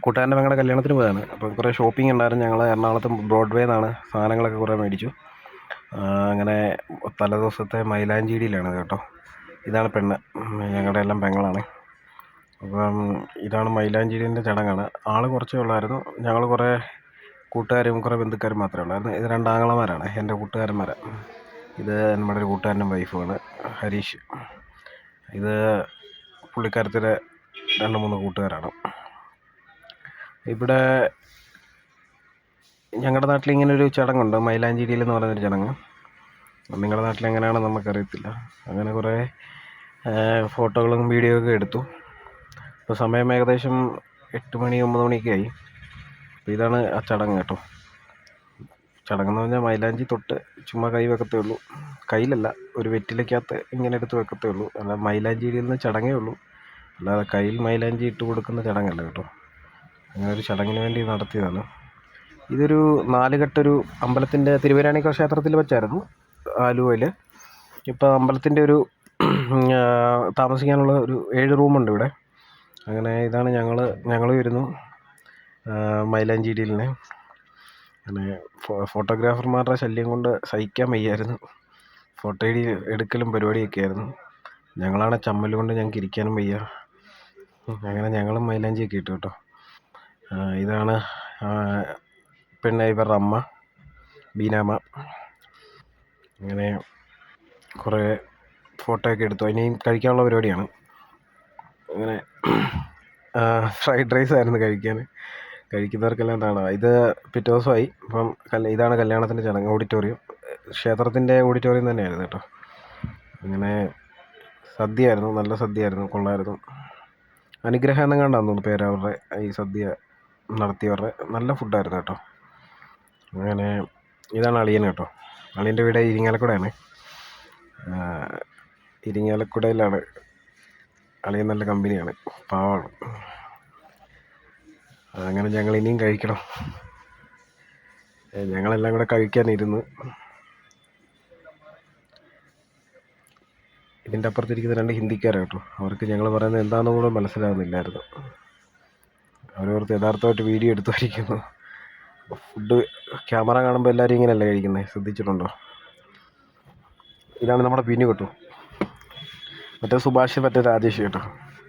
കൂട്ടുകാരന്റെ മകളുടെ കല്യാണത്തിന് പോയതാണ്. അപ്പോൾ കുറേ ഷോപ്പിംഗ് ഉണ്ടായിരുന്നു. ഞങ്ങൾ എറണാകുളത്ത് ബ്രോഡ്വേ നിന്നാണ് സാധനങ്ങളൊക്കെ കുറേ മേടിച്ചു. അങ്ങനെ തലേദിവസത്തെ മൈലാഞ്ചേരിയിലാണ് കേട്ടോ. ഇതാണ് പെണ്ണ്. ഞങ്ങളുടെ എല്ലാം പെങ്ങളാണ്. അപ്പം ഇതാണ് മൈലാഞ്ചേരിന്റെ ചടങ്ങാണ്. ആൾ കുറച്ചേ ഉള്ളായിരുന്നു. ഞങ്ങൾ കുറേ കൂട്ടുകാരും കുറേ ബന്ധുക്കാരും മാത്രമേ ഉള്ളായിരുന്നു. ഇത് രണ്ടാങ്ങളമാരാണ് എന്റെ കൂട്ടുകാരന്മാരാണ് ഇത് നമ്മുടെ ഒരു കൂട്ടുകാരന്റെ വൈഫുമാണ് ഹരീഷ്. ഇത് പുള്ളിക്കാരത്തിന്റെ രണ്ട് മൂന്ന് കൂട്ടുകാരാണ്. ഇവിടെ ഞങ്ങളുടെ നാട്ടിൽ ഇങ്ങനെ ഒരു ചടങ്ങുണ്ട്. മൈലാഞ്ചിടിയിൽ എന്ന് പറയുന്നൊരു ചടങ്ങ്. നിങ്ങളുടെ നാട്ടിൽ എങ്ങനെയാണെന്ന് നമുക്കറിയത്തില്ല. അങ്ങനെ കുറേ ഫോട്ടോകളും വീഡിയോ ഒക്കെ എടുത്തു. ഇപ്പോൾ സമയം ഏകദേശം എട്ട് മണി ഒമ്പത് മണിയൊക്കെ ആയി. അപ്പോൾ ഇതാണ് ആ ചടങ്ങ് കേട്ടോ. ചടങ്ങെന്ന് പറഞ്ഞാൽ മൈലാഞ്ചി തൊട്ട് ചുമ്മാ കൈ വെക്കത്തേ ഉള്ളൂ. കയ്യിലല്ല ഒരു വെറ്റിലയ്ക്കകത്ത് ഇങ്ങനെ എടുത്ത് വെക്കത്തേ ഉള്ളൂ. അല്ല മൈലാഞ്ചിയിൽ നിന്ന് ചടങ്ങേ ഉള്ളൂ. അല്ലാതെ കയ്യിൽ മൈലാഞ്ചി ഇട്ട് കൊടുക്കുന്ന ചടങ്ങല്ല കേട്ടോ. അങ്ങനെ ഒരു ചടങ്ങിന് വേണ്ടി നടത്തിയതാണ്. ഇതൊരു നാലുകെട്ടൊരു അമ്പലത്തിന്റെ തിരുവരാണിക്കോ ക്ഷേത്രത്തിൽ വെച്ചായിരുന്നു ആലുവയിൽ ഇപ്പോൾ അമ്പലത്തിന്റെ ഒരു താമസിക്കാനുള്ള ഒരു ഏഴ് റൂമുണ്ട് ഇവിടെ. അങ്ങനെ ഇതാണ് ഞങ്ങൾ ഞങ്ങൾ വരുന്നു മൈലാഞ്ചിടിയിലിന് അങ്ങനെ ഫോട്ടോഗ്രാഫർമാരുടെ ശല്യം കൊണ്ട് സഹിക്കാൻ വയ്യായിരുന്നു. ഫോട്ടോ എടി എടുക്കലും പരിപാടിയൊക്കെ ആയിരുന്നു. ഞങ്ങളാണ് ചമ്മൽ കൊണ്ട് ഞങ്ങൾക്ക് ഇരിക്കാനും വയ്യ അങ്ങനെ ഞങ്ങളും മൈലാഞ്ചിയൊക്കെ ഇട്ടു കേട്ടോ. ഇതാണ് പിന്നെ ഇവരുടെ അമ്മ ബീനാമ്മ. അങ്ങനെ കുറേ ഫോട്ടോ ഒക്കെ എടുത്തു. ഇനിയും കഴിക്കാനുള്ള പരിപാടിയാണ്. അങ്ങനെ ഫ്രൈഡ് റൈസ് ആയിരുന്നു കഴിക്കാൻ. കഴിക്കുന്നവർക്കെല്ലാം കാണാം ഇത് പിറ്റേ ദിവസമായി. കല്യ ഇതാണ് കല്യാണത്തിന്റെ ചടങ്ങ് ഓഡിറ്റോറിയം ക്ഷേത്രത്തിന്റെ ഓഡിറ്റോറിയം തന്നെയായിരുന്നു കേട്ടോ. അങ്ങനെ സദ്യയായിരുന്നു നല്ല സദ്യയായിരുന്നു കൊള്ളായിരുന്നു അനുഗ്രഹം എന്നും കണ്ടാന്ന് തോന്നുന്നു പേര് അവരുടെ ഈ സദ്യ നടത്തിയവരുടെ നല്ല ഫുഡായിരുന്നു കേട്ടോ. അങ്ങനെ ഇതാണ് അളിയൻ കേട്ടോ. അളിയന്റെ വീട് ഇരിങ്ങാലക്കുടയാണ്. ഇരിങ്ങാലക്കുടയിലാണ് അളിയൻ നല്ല കമ്പനിയാണ്. പാവാണ്. അങ്ങനെ ഞങ്ങൾ ഇനിയും കഴിക്കണം. ഞങ്ങളെല്ലാം കൂടെ കഴിക്കാനിരുന്ന്. ഇതിന്റെ അപ്പുറത്തിരിക്കുന്ന രണ്ട് ഹിന്ദിക്കാരാണ് കേട്ടോ. അവർക്ക് ഞങ്ങൾ പറയുന്നത് എന്താണെന്ന് കൂടെ മനസ്സിലാകുന്നില്ലായിരുന്നു. അവരോർത്ത് യഥാർത്ഥമായിട്ട് വീഡിയോ എടുത്തുമായിരിക്കുന്നു ഫുഡ് ക്യാമറ കാണുമ്പോൾ എല്ലാവരും ഇങ്ങനെയല്ലേ കഴിക്കുന്നത് ശ്രദ്ധിച്ചിട്ടുണ്ടോ? ഇതാണ് നമ്മുടെ പിന്നു കേട്ടോ. മറ്റേ സുഭാഷ് മറ്റേ രാജേഷ് കേട്ടോ.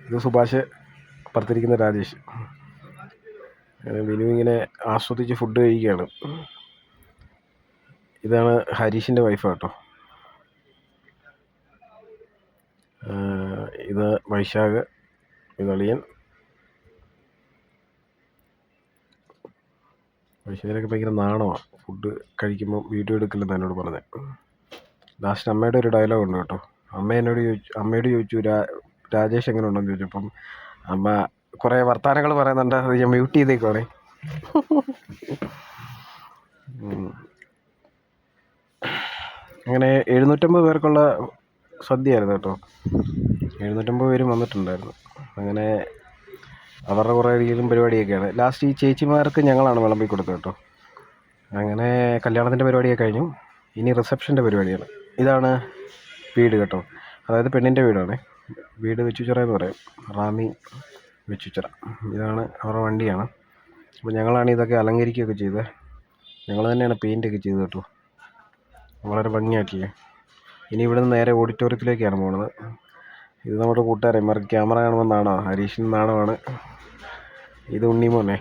ഇത് സുഭാഷ് പുറത്തിരിക്കുന്ന രാജേഷ്. വിനു ഇങ്ങനെ ആസ്വദിച്ച് ഫുഡ് കഴിക്കുകയാണ്. ഇതാണ് ഹരീഷിന്റെ വൈഫ് കേട്ടോ. ഇത് വൈശാഖ് ഇത് അളിയൻ വൈശാഖിനൊക്കെ ഭയങ്കര നാണമാണ്. ഫുഡ് കഴിക്കുമ്പോൾ വീഡിയോ എടുക്കില്ലെന്ന് എന്നോട് പറഞ്ഞത് ലാസ്റ്റ് അമ്മയുടെ ഒരു ഡയലോഗ് ഉണ്ട് കേട്ടോ. അമ്മ എന്നോട് ചോദിച്ചു അമ്മയോട് ചോദിച്ചു രാജേഷ് എങ്ങനെ ഉണ്ടെന്ന് ചോദിച്ചപ്പം അമ്മ കുറേ വർത്തമാനങ്ങൾ പറയുന്നുണ്ട്. അത് ഞാൻ മ്യൂട്ട് ചെയ്തേക്കുവാണേ. അങ്ങനെ എഴുന്നൂറ്റമ്പത് പേർക്കുള്ള സദ്യയായിരുന്നു കേട്ടോ. എഴുന്നൂറ്റമ്പത് പേരും വന്നിട്ടുണ്ടായിരുന്നു. അങ്ങനെ അവരുടെ കുറേ രീതിയിലും പരിപാടിയൊക്കെയാണ്. ലാസ്റ്റ് ഈ ചേച്ചിമാർക്ക് ഞങ്ങളാണ് വിളമ്പി കൊടുത്തത് കേട്ടോ. അങ്ങനെ കല്യാണത്തിന്റെ പരിപാടിയൊക്കെ കഴിഞ്ഞു. ഇനി റിസപ്ഷന്റെ പരിപാടിയാണ്. ഇതാണ് വീട് കേട്ടോ. അതായത് പെണ്ണിന്റെ വീടാണ്. വീട് വെച്ചുച്ചിറ എന്ന് പറയും. റാമി വെച്ചുച്ചിറ ഇതാണ് അവരുടെ വണ്ടിയാണ്. അപ്പോൾ ഞങ്ങളാണ് ഇതൊക്കെ അലങ്കരിക്കുകയൊക്കെ ചെയ്തത്. ഞങ്ങൾ തന്നെയാണ് പെയിന്റൊക്കെ ചെയ്തത് കേട്ടോ. വളരെ ഭംഗിയാക്കിയേ. ഇനി ഇവിടുന്ന് നേരെ ഓഡിറ്റോറിയത്തിലേക്കാണ് പോകുന്നത് ഇത് നമ്മുടെ കൂട്ടുകാരൻ മറി ക്യാമറ കാണുമ്പോൾ നാണോ? ഹരീഷൻ നാണമാണ്. ഇത് ഉണ്ണിമോനെ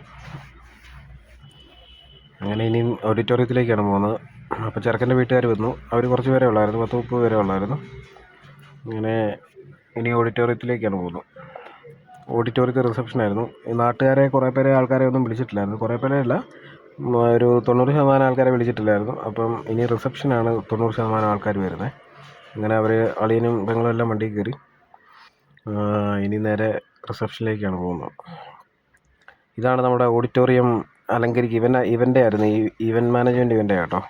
അങ്ങനെ ഇനി ഓഡിറ്റോറിയത്തിലേക്കാണ് പോകുന്നത്. അപ്പോൾ ചെറുക്കന്റെ വീട്ടുകാർ വന്നു. അവർ കുറച്ച് പേരെ ഉള്ളായിരുന്നു പത്ത് മുപ്പത് പേരെ ഉള്ളായിരുന്നു. അങ്ങനെ ഇനി ഓഡിറ്റോറിയത്തിലേക്കാണ് പോകുന്നത്. ഓഡിറ്റോറിയത്തിൽ റിസപ്ഷൻ ആയിരുന്നു. നാട്ടുകാരെ കുറേ പേരെ ആൾക്കാരെ ഒന്നും വിളിച്ചിട്ടില്ലായിരുന്നു. കുറേ പേരെ അല്ല ഒരു തൊണ്ണൂറ് ശതമാനം ആൾക്കാരെ വിളിച്ചിട്ടില്ലായിരുന്നു. അപ്പം ഇനി റിസപ്ഷനാണ് തൊണ്ണൂറ് ശതമാനം ആൾക്കാർ വരുന്നത്. അങ്ങനെ അവർ അളിയനും പെങ്ങളും എല്ലാം വണ്ടിയിൽ കയറി. ഇനി നേരെ റിസപ്ഷനിലേക്കാണ് പോകുന്നത്. ഇതാണ് നമ്മുടെ ഓഡിറ്റോറിയം അലങ്കരിക്കുക. ഇവൻ ഇവന്റെ ആയിരുന്നു. ഈ ഇവന്റ് മാനേജ്മെന്റ് ഇവന്റെ കേട്ടോ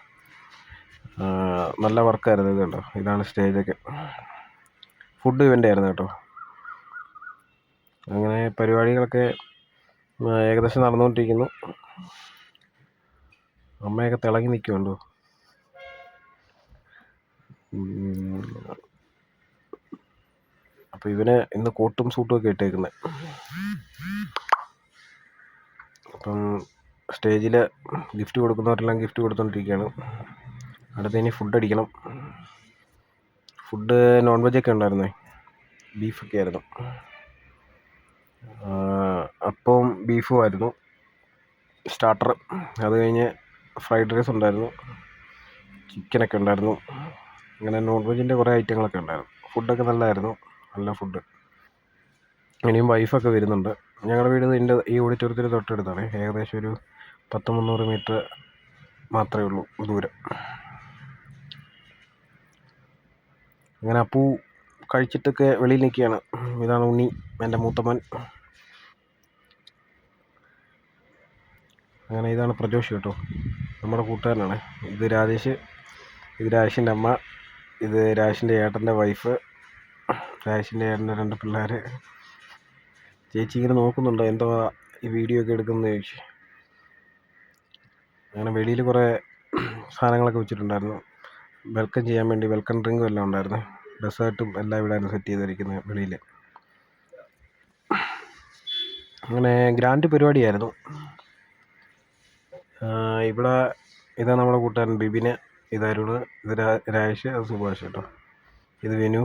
നല്ല വർക്കായിരുന്നു ഇത് കേട്ടോ. ഇതാണ് സ്റ്റേജൊക്കെ. ഫുഡ് ഇവന്റെ ആയിരുന്നു കേട്ടോ. അങ്ങനെ പരിപാടികളൊക്കെ ഏകദേശം നടന്നുകൊണ്ടിരിക്കുന്നു. അമ്മയൊക്കെ തിളങ്ങി നിൽക്കുന്നുണ്ടോ അപ്പോൾ ഇവന് ഇന്ന് കോട്ടും സൂട്ടും ഒക്കെ ഇട്ടേക്കുന്നത് അപ്പം സ്റ്റേജിൽ ഗിഫ്റ്റ് കൊടുക്കുന്നവരെല്ലാം ഗിഫ്റ്റ് കൊടുത്തുകൊണ്ടിരിക്കുകയാണ് അടുത്ത് ഇനി ഫുഡ് അടിക്കണം. ഫുഡ് നോൺ വെജൊക്കെ ഉണ്ടായിരുന്നേ. ബീഫൊക്കെ ആയിരുന്നു. അപ്പവും ബീഫും ആയിരുന്നു. സ്റ്റാർട്ടർ അത് കഴിഞ്ഞ് ഫ്രൈഡ് റൈസ് ഉണ്ടായിരുന്നു. ചിക്കനൊക്കെ ഉണ്ടായിരുന്നു. അങ്ങനെ നോൺ വെജിന്റെ കുറേ ഐറ്റങ്ങളൊക്കെ ഉണ്ടായിരുന്നു. ഫുഡൊക്കെ നല്ലതായിരുന്നു നല്ല ഫുഡ് ഇനിയും വൈഫൊക്കെ വരുന്നുണ്ട്. ഞങ്ങളുടെ വീട് ഇതിന്റെ ഈ ഓഡിറ്റോറിയത്തിന് തൊട്ടടുത്താണ്. ഏകദേശം ഒരു പത്ത് മുന്നൂറ് മീറ്റർ മാത്രമേ ഉള്ളൂ ദൂരം. അങ്ങനെ അപ്പു കഴിച്ചിട്ടൊക്കെ വെളിയിൽ നിൽക്കുകയാണ്. ഇതാണ് ഉണ്ണി എന്റെ മൂത്തമ്മൻ. അങ്ങനെ ഇതാണ് പ്രജോഷ് കേട്ടോ. നമ്മുടെ കൂട്ടുകാരനാണ്. ഇത് രാജേഷ് ഇത് രാജേഷിന്റെ അമ്മ ഇത് രാജേഷിന്റെ ഏട്ടന്റെ വൈഫ് രാജേഷിന്റെ ഏട്ടന്റെ രണ്ട് പിള്ളേർ ചേച്ചി ഇങ്ങനെ നോക്കുന്നുണ്ട്? എന്തോ ഈ വീഡിയോ ഒക്കെ എടുക്കുന്നത് ചേച്ചി അങ്ങനെ വെളിയിൽ കുറേ സാധനങ്ങളൊക്കെ വെച്ചിട്ടുണ്ടായിരുന്നു. വെൽക്കം ചെയ്യാൻ വേണ്ടി വെൽക്കം ഡ്രിങ്കും എല്ലാം ഉണ്ടായിരുന്നു. ഡെസേർട്ടും എല്ലാം ഇവിടെയാണ് സെറ്റ് ചെയ്തിരിക്കുന്നത് വെളിയിൽ. അങ്ങനെ ഗ്രാൻഡ് പരിപാടിയായിരുന്നു. ഇവിടെ ഇതാ നമ്മുടെ കൂട്ടുകാരൻ ബിബിന് ഇതായിരുന്നു ഇത് രാജേഷ് സുഭാഷ് കേട്ടോ. ഇത് വിനു.